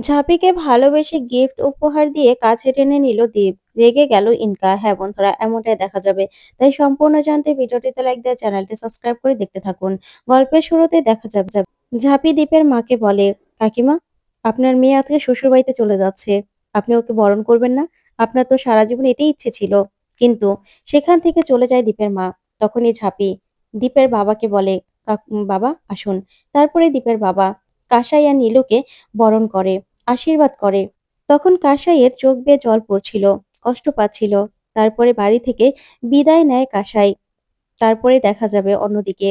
ঝাঁপিকে ভালোবেসে গিফট উপহার দিয়ে কাছে টেনে নিল দীপ। রেগে গেল ইনকা। হ্যাঁ বন্ধুরা, এমনটাই দেখা যাবে। তাই সম্পূর্ণ জানতে ভিডিওটিতে লাইক দিয়ে চ্যানেলটি সাবস্ক্রাইব করে দেখতে থাকুন। গল্পের শুরুতে দেখা যাবে ঝাঁপি দীপের মাকে বলে, কাকিমা, আপনার মেয়ে আজকে শ্বশুর বাড়িতে চলে যাচ্ছে। আপনি ওকে বরণ করবেন না? আপনার তো সারা জীবন এটাই ইচ্ছে ছিল। কিন্তু সেখান থেকে চলে যায় দীপের মা। তখনই ঝাঁপি দীপের বাবাকে বলে "কাক- বাবা, আসুন। তারপরে দীপের বাবা কাসাই আর নীলুকে বরণ করে, আশীর্বাদ করে। তখন কাসাইয়ের চোখ বেয়ে জল পড়ছিল, কষ্ট পাচ্ছিল। তারপরে বাড়ি থেকে বিদায় নেয় কাসাই। তারপরে দেখা যাবে অন্যদিকে।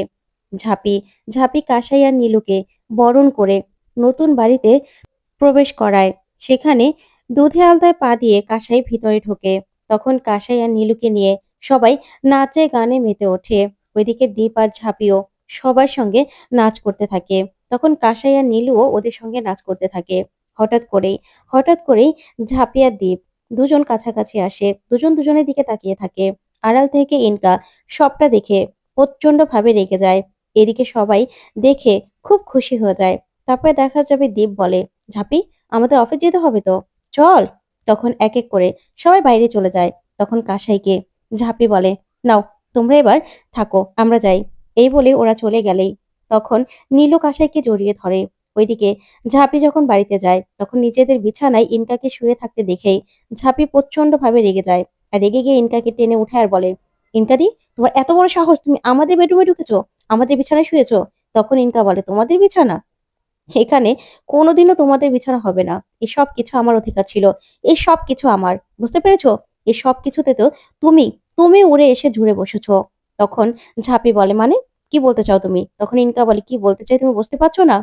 ঝাঁপি ঝাঁপি কাসাই আর নীলুকে বরণ করে নতুন বাড়িতে প্রবেশ করায়। সেখানে দুধে আলতায় পা দিয়ে কাসাই ভিতরে ঢোকে। তখন কাসাই আর নীলুকে নিয়ে সবাই নাচে গানে মেতে ওঠে। ওইদিকে দীপ আর ঝাঁপিও সবার সঙ্গে নাচ করতে থাকে। তখন কাসাই আর নীলুও ওদের সঙ্গে নাচ করতে থাকে। হঠাৎ করেই হঠাৎ করেই ঝাঁপিয়া দ্বীপ দুজন কাছাকাছি আসে, দুজন দুজনের দিকে তাকিয়ে থাকে। আড়াল থেকে ইনকা সবটা দেখে প্রচণ্ড ভাবে রেগে যায়। এদিকে সবাই দেখে খুব খুশি হয়ে যায়। তারপরে দেখা যাবে দ্বীপ বলে, ঝাঁপি, আমাদের অফিস যেতে হবে তো? চল! তখন এক এক করে সবাই বাইরে চলে যায়। তখন কাসাইকে ঝাঁপি বলে, নাও, তোমরা এবার থাকো, আমরা যাই। এই বলে ওরা চলে গেলেই। তখন নীলু কাসাইকে জড়িয়ে ধরে। ওইদিকে ঝাঁপি যখন বাড়িতে যায়, তখন নিজেদের বিছানায় ইনকাকে শুয়ে থাকতে দেখেই ঝাঁপি প্রচণ্ড ভাবে রেগে যায়। আর রেগে গিয়ে ইনকাকে টেনে উঠে আর বলে, ইনকাদি, তোমার এত বড় সাহস, তুমি আমাদের বেডরুমে ঢুকেছো? আমাদের বিছানায় শুয়েছো? তখন ইনকা বলে, তোমাদের বিছানা? এখানে কোনোদিনও তোমাদের বিছানা হবে না। এই সব কিছু আমার অধিকার ছিল। এই সব কিছু আমার। বুঝতে পেরেছ? এই সব কিছুতে তো তুমি তুমি উড়ে এসে ঝুড়ে বসেছো। তখন ঝাঁপি বলে মানে কি বলতে চাও তুমি? তখন ইনকা বলে, কি বলতে চাই তুমি বুঝতে পারছ না?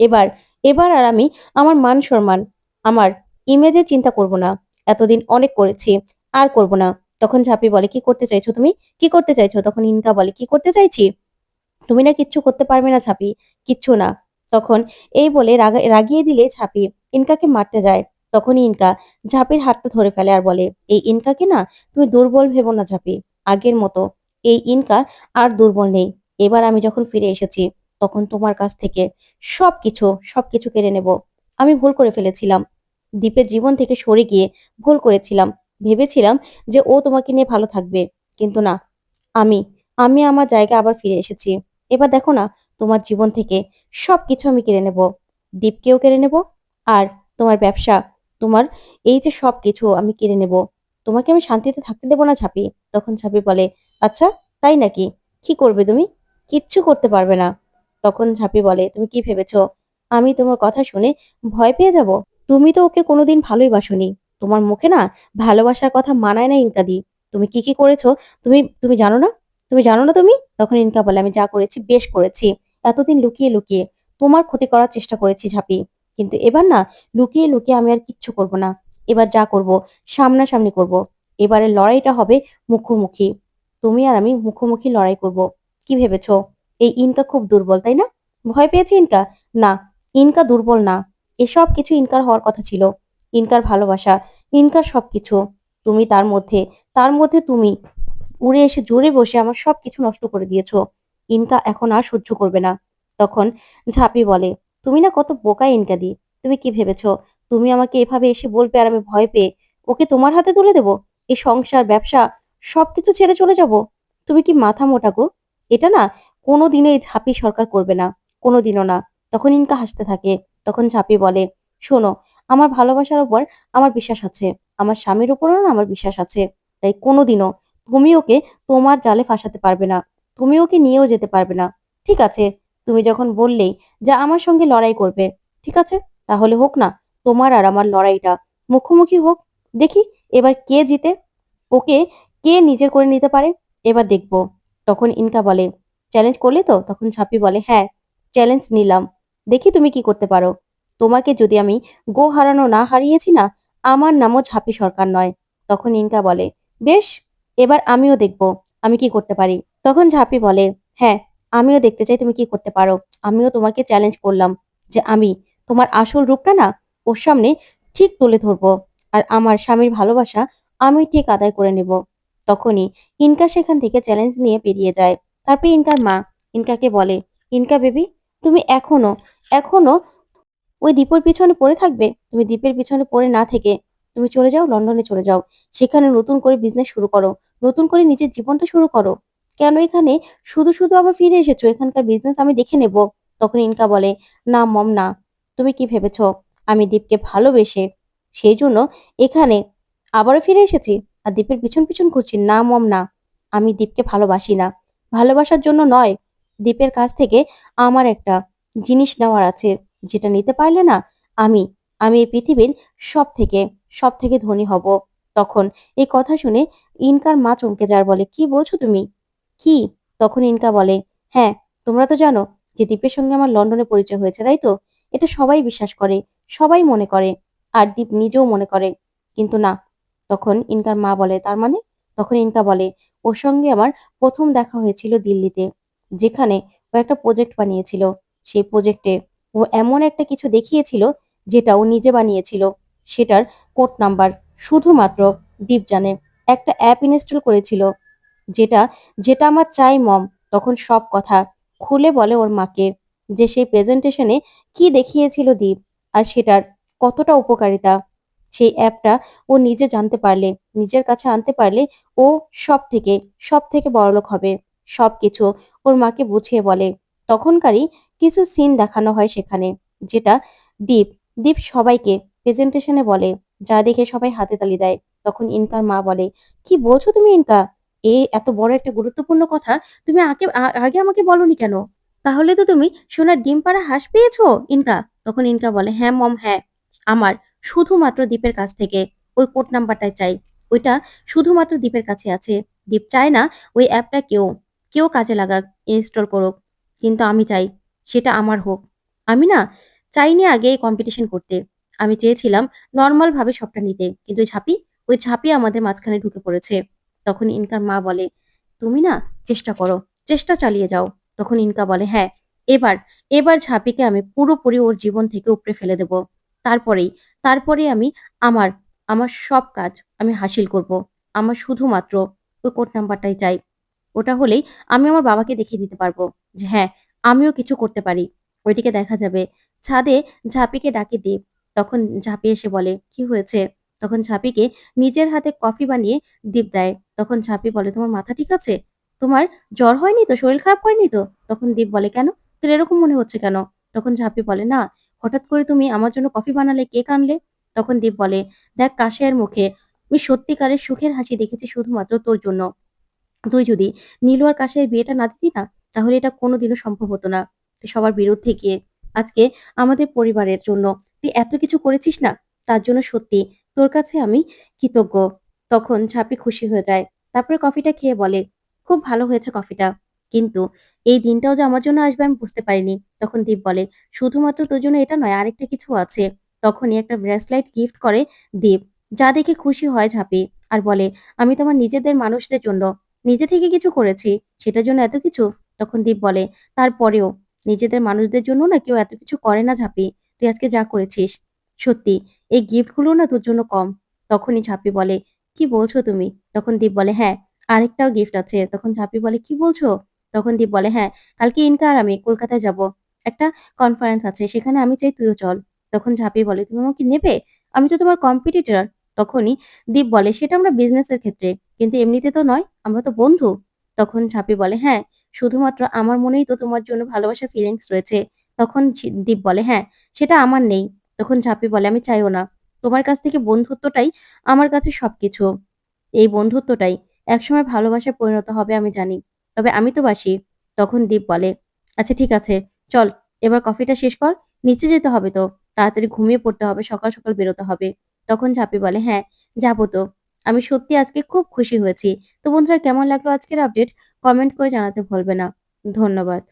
এবার এবার আর আমি আমার মান সম্মান, আমার ইমেজের চিন্তা করব না। এতদিন অনেক করেছি, আর করব না। তখন ঝাঁপি বলে, কি করতে চাইছো তুমি? কি করতে চাইছো? তখন ইনকা বলে, কি করতে চাইছি? তুমি না কিচ্ছু করতে পারবে না ঝাঁপি, কিচ্ছু না। তখন এই বলে রাগা, রাগিয়ে দিলে ঝাঁপি, ইনকাকে মারতে যায়। তখনই ইনকা ঝাঁপির হাতটা ধরে ফেলে আর বলে, এই ইনকাকে না তুমি দুর্বল ভেবো না ঝাঁপি। আগের মতো এই ইনকা আর দুর্বল নেই। এবার আমি যখন ফিরে এসেছি, তখন তোমার কাছ থেকে সবকিছু সবকিছু কেড়ে নেব। আমি ভুল করে ফেলেছিলাম। দ্বীপের জীবন থেকে সরে গিয়ে ভুল করেছিলাম। ভেবেছিলাম যে ও তোমাকে নিয়ে ভালো থাকবে। কিন্তু না, আমি আমি আমার জায়গায় আবার ফিরে এসেছি। এবার দেখো না, তোমার জীবন থেকে সবকিছু আমি কেড়ে নেব। দীপকেও কেড়ে নেব আর তোমার ব্যবসা, তোমার এই যে সবকিছু আমি কেড়ে নেব। তোমাকে আমি শান্তিতে থাকতে দেবো না ঝাঁপি। তখন ঝাঁপি বলে আচ্ছা তাই নাকি? কি করবে তুমি? কিচ্ছু করতে পারবে না। তখন ঝাঁপি বলে, তুমি কি ভেবেছো? আমি তোমার কথা শুনে ভয় পেয়ে যাব? তুমি তো ওকে কোনোদিন ভালোই বাসনি। তোমার মুখে না ভালোবাসার কথা মানায় না ইনকাদি তুমি কি কি করেছ? তুমি তুমি জানো না? তুমি জানো না তুমি? তখন ইনকা বলে, আমি যা করেছি বেশ করেছি। এতদিন লুকিয়ে লুকিয়ে তোমার ক্ষতি করার চেষ্টা করেছি ঝাঁপি। কিন্তু এবার না লুকিয়ে লুকিয়ে আমি আর কিচ্ছু করব না। এবার যা করব, সামনাসামনি করব। এবারে লড়াইটা হবে মুখোমুখি। তুমি আর আমি মুখোমুখি লড়াই করব। কি ভেবেছ? এই ইনকা খুব দুর্বল, তাই না? ভয় পেয়েছে ইনকা? না, ইনকা দুর্বল না। এসব কিছু ইনকার হওয়ার কথা ছিল। ইনকার ভালোবাসা, ইনকার সবকিছু। তুমি তার মধ্যে তার মধ্যে তুমি। উড়ে এসে জোরে বসে আমার সবকিছু নষ্ট করে দিয়েছ। ইনকা এখন আর সহ্য করবে না। তখন ঝাঁপি বলে, তুমি না কত বোকা ইনকা দি। তুমি কি ভেবেছো? তুমি আমাকে এভাবে এসে বলবে আর আমি ভয় পেয়ে ওকে তোমার হাতে তুলে দেবো? এই সংসার, ব্যবসা, সবকিছু ছেড়ে চলে যাব? তুমি কি মাথা মোটা গো? এটা না কোনোদিনও এই ঝাঁপি সরকার করবে না, কোনোদিনও না। তখন ইনকা হাসতে থাকে, তখন ঝাঁপি বলে, শোনো, আমার ভালোবাসার উপর আমার বিশ্বাস আছে, আমার স্বামীর উপরও না আমার বিশ্বাস আছে। তাই কোনোদিনও তুমি ওকে তোমার জালে ফাঁসাতে পারবে না, তুমি ওকে নিয়েও যেতে পারবে না। ঠিক আছে, তুমি যখন বললেই যে আমার সঙ্গে লড়াই করবে, ঠিক আছে? তাহলে হোক না, তোমার আর আমার লড়াইটা। মুখোমুখি হোক, দেখি এবার কে জিতে, ওকে কে নিজের করে নিতে পারে, এবার দেখব। তখন ইনকা বলে চ্যালেঞ্জ করলে তো? তখন ঝাঁপি বলে হ্যাঁ চ্যালেঞ্জ নিলাম। দেখি তুমি কি করতে পারো। তোমাকে যদি আমি গো হারানো না হারিয়েছি না, আমার নামও ঝাঁপি সরকার নয়। তখন ইনকা বলে, বেশ, এবার আমিও দেখব, আমি কি করতে পারি? তখন ঝাঁপি বলে হ্যাঁ আমিও দেখতে চাই তুমি কি করতে পারো। আমিও তোমাকে চ্যালেঞ্জ করলাম যে আমি তোমার আসল রূপটা না, ওর সামনে ঠিক তুলে ধরবো। আর আমার স্বামীর ভালোবাসা আমি ঠিক আদায় করে নেব। তখনই ইনকা সেখান থেকে চ্যালেঞ্জ নিয়ে বেরিয়ে যায় তারপর ইনকার মা ইনকাকে বলে ইনকা বেবি তুমি এখনও এখনও ওই দীপের পিছনে পড়ে থাকবে? তুমি দ্বীপের পিছনে পড়ে না থেকে তুমি চলে যাও লন্ডনে চলে যাও। সেখানে নতুন করে বিজনেস শুরু করো। নতুন করে নিজের জীবনটা শুরু করো। কেন এখানে শুধু, শুধু আবার ফিরে এসেছ? এখানকার বিজনেস আমি দেখে নেব। তখন ইনকা বলে, "না মম না। তুমি কি ভেবেছো? আমি দীপকে ভালোবেসে সেই জন্য এখানে আবারও ফিরে এসেছি। আর দীপের পিছন, পিছন ঘুরছি। না মম না। আমি দীপকে ভালোবাসি না। ভালোবাসার জন্য নয়। দীপের কাছ থেকে আমার একটা জিনিস নেওয়ার আছে। যেটা নিতে পারলে না আমি, আমি এই পৃথিবীর সবথেকে, সবথেকে ধনী হব। তখন এই কথা শুনে ইনকার মা চমকে যায় আর বলে, "কি বলছো তুমি? কি?" তখন ইনকা বলে, "হ্যাঁ, তোমরা তো জানো যে দীপের সঙ্গে আমার লন্ডনে পরিচয় হয়েছে, তাই তো? এটা সবাই বিশ্বাস করে, সবাই মনে করে। আর দীপ নিজেও মনে করে। কিন্তু না।" তখন ইনকার মা বলে, "তার মানে?" তখন ইনকা বলে, "ওর সঙ্গে আমার প্রথম দেখা হয়েছিল দিল্লিতে। যেখানে ও একটা প্রজেক্ট বানিয়েছিল। সেই প্রজেক্টে ও এমন একটা কিছু দেখিয়েছিল যেটা ও নিজে বানিয়েছিল। সেটার কোড নাম্বার শুধুমাত্র দীপ জানে। একটা অ্যাপ ইনস্টল করেছিল যেটা, যেটা আমার চাই মম। তখন সব কথা খুলে বলে ওর মাকে যে সেই প্রেজেন্টেশনে কি দেখিয়েছিল দীপ আর সেটার কতটা উপকারিতা। সেই অ্যাপটা ও নিজে জানতে পারলে, নিজের কাছে আনতে পারলে ও সব থেকে সবথেকে, সবথেকে বড়লোক হবে। সব কিছু ওর মাকে বুঝিয়ে বলে। তখনকারই কিছু সিন দেখানো হয় সেখানে। যেটা দীপ, দীপ সবাইকে প্রেজেন্টেশনে বলে। যা দেখে সবাই হাতে তালি দেয়। তখন ইনকার মা বলে, "কি বলছো তুমি ইনকা? এই এত বড় একটা গুরুত্বপূর্ণ কথা তুমি আগে আগে আমাকে বলোনি কেন? তাহলে তো তুমি সোনার ডিম পাড়া হাঁস পেয়েছ ইনকা?" তখন ইনকা বলে, "হ্যাঁ মম হ্যাঁ। আমার শুধুমাত্র দ্বীপের কাছ থেকে ওই কোড নাম্বারটাই চাই। ওইটা শুধুমাত্র দ্বীপের কাছে আছে। দ্বীপ চায় না ওই অ্যাপটা কেউ, কেউ কাজে লাগাক, ইনস্টল করুক। কিন্তু আমি চাই সেটা আমার হোক। আমি না চাইনি আগে এই কম্পিটিশন করতে। আমি চেয়েছিলাম নরমাল ভাবে সবটা নিতে। কিন্তু ওই ঝাঁপি, ওই ঝাঁপি আমাদের মাঝখানে ঢুকে পড়েছে। তখন ইনকার মা বলে, "তুমি না চেষ্টা করো, চেষ্টা চালিয়ে যাও।" তখন ইনকা বলে, "হ্যাঁ, এবার, এবার ঝাঁপিকে আমি পুরোপুরি ওর জীবন থেকে উপড়ে ফেলে দেব। তারপরেই, তারপরেই আমি আমার, আমার সব কাজ আমি হাসিল করব। আমার শুধুমাত্র ওই কোড নাম্বারটাই চাই। ওটা হলেই আমি আমার বাবাকে দেখিয়ে দিতে পারব যে হ্যাঁ, আমিও কিছু করতে পারি।" ওইদিকে দেখা যাবে ছাদে ঝাঁপিকে ডাকে দীপ। তখন ঝাঁপি এসে বলে, "কি হয়েছে?" তখন ঝাঁপিকে নিজের হাতে কফি বানিয়ে দীপ দেয়। তখন ঝাঁপি বলে, "তোমার মাথা ঠিক আছে? তোমার জ্বর হয়নি তো? শরীর খারাপ হয়নি তো?" তখন দীপ বলে, "কেন? তোর এরকম মনে হচ্ছে কেন?" তখন ঝাঁপি বলে, "না, হঠাৎ করে তুমি আমার জন্য কফি বানালে, কেক আনলে?" তখন দীপ বলে, "দেখ কাশের মুখে আমি সত্যিকারের সুখের হাসি দেখেছি শুধুমাত্র তোর জন্য। তুই যদি নীলু আর কাশের বিয়েটা না দিতি না, তাহলে এটা কোনোদিনও সম্ভব হতো না। তুই সবার বিরুদ্ধে গিয়ে আজকে আমাদের পরিবারের জন্য তুই এত কিছু করেছিস না, তার জন্য সত্যি তোর কাছে আমি কৃতজ্ঞ।" তখন ঝাঁপি খুশি হয়ে যায়। তারপরে কফিটা খেয়ে বলে, "খুব ভালো হয়েছে কফিটা। কিন্তু এই দিনটাও যে আমার জন্য আসবে আমি বুঝতে পারিনি।" তখন দীপ বলে, "শুধুমাত্র তোর জন্য এটা নয়, আরেকটা কিছু আছে।" তখনই একটা ব্রেসলেট গিফট করে দীপ। যা দেখে খুশি হয় ঝাঁপি আর বলে, "আমি তোমার নিজেদের মানুষদের জন্য নিজে থেকে কিছু করেছি, সেটার জন্য এত কিছু?" তখন দীপ বলে, "তারপরেও নিজেদের মানুষদের জন্য না কেউ এত কিছু করে না ঝাঁপি। তুই আজকে যা করেছিস। সত্যি এই গিফটগুলো না তোর জন্য কম।" তখনই ঝাঁপি বলে, "কি বলছো তুমি?" তখন দীপ বলে, "হ্যাঁ, আরেকটাও গিফট আছে।" তখন ঝাঁপি বলে, "কি বলছো?" তখন দীপ বলে, "হ্যাঁ, কালকে ইনকা আর আমি কলকাতায় যাব। একটা কনফারেন্স আছে, সেখানে আমি চাই তুইও চল।" তখন ঝাঁপি বলে, "তুমি আমাকে নেবে? আমি তো তোমার কম্পিটিটর।" তখনই দীপ বলে, "সেটা আমরা বিজনেসের ক্ষেত্রে। কিন্তু এমনিতে তো নয়, আমরা তো বন্ধু।" তখন ঝাঁপি বলে, "হ্যাঁ, শুধুমাত্র আমার মনেই তো তোমার জন্য ভালোবাসার ফিলিংস রয়েছে।" তখন দীপ বলে, "হ্যাঁ, সেটা আমার নেই।" তখন ঝাঁপি বলে, "আমি চাইও না। তোমার কাছ থেকে বন্ধুত্বটাই আমার কাছে সবকিছু। এই বন্ধুত্বটাই একসময় ভালোবাসায় পরিণত হবে আমি জানি। তবে আমি তো বাসি।" তখন দীপ বলে, "আচ্ছা ঠিক আছে, চল এবার কফিটা শেষ কর। নিচে যেতে হবে তো। তাড়াতাড়ি ঘুমিয়ে পড়তে হবে, সকাল, সকাল বেরোতে হবে।" তখন ঝাপি বলে, "হ্যাঁ, যাব তো। আমি সত্যি আজকে খুব খুশি হয়েছি।" তো বন্ধুরা কেমন লাগল আজকের আপডেট? কমেন্ট করে জানাতে ভুলবে না। ধন্যবাদ।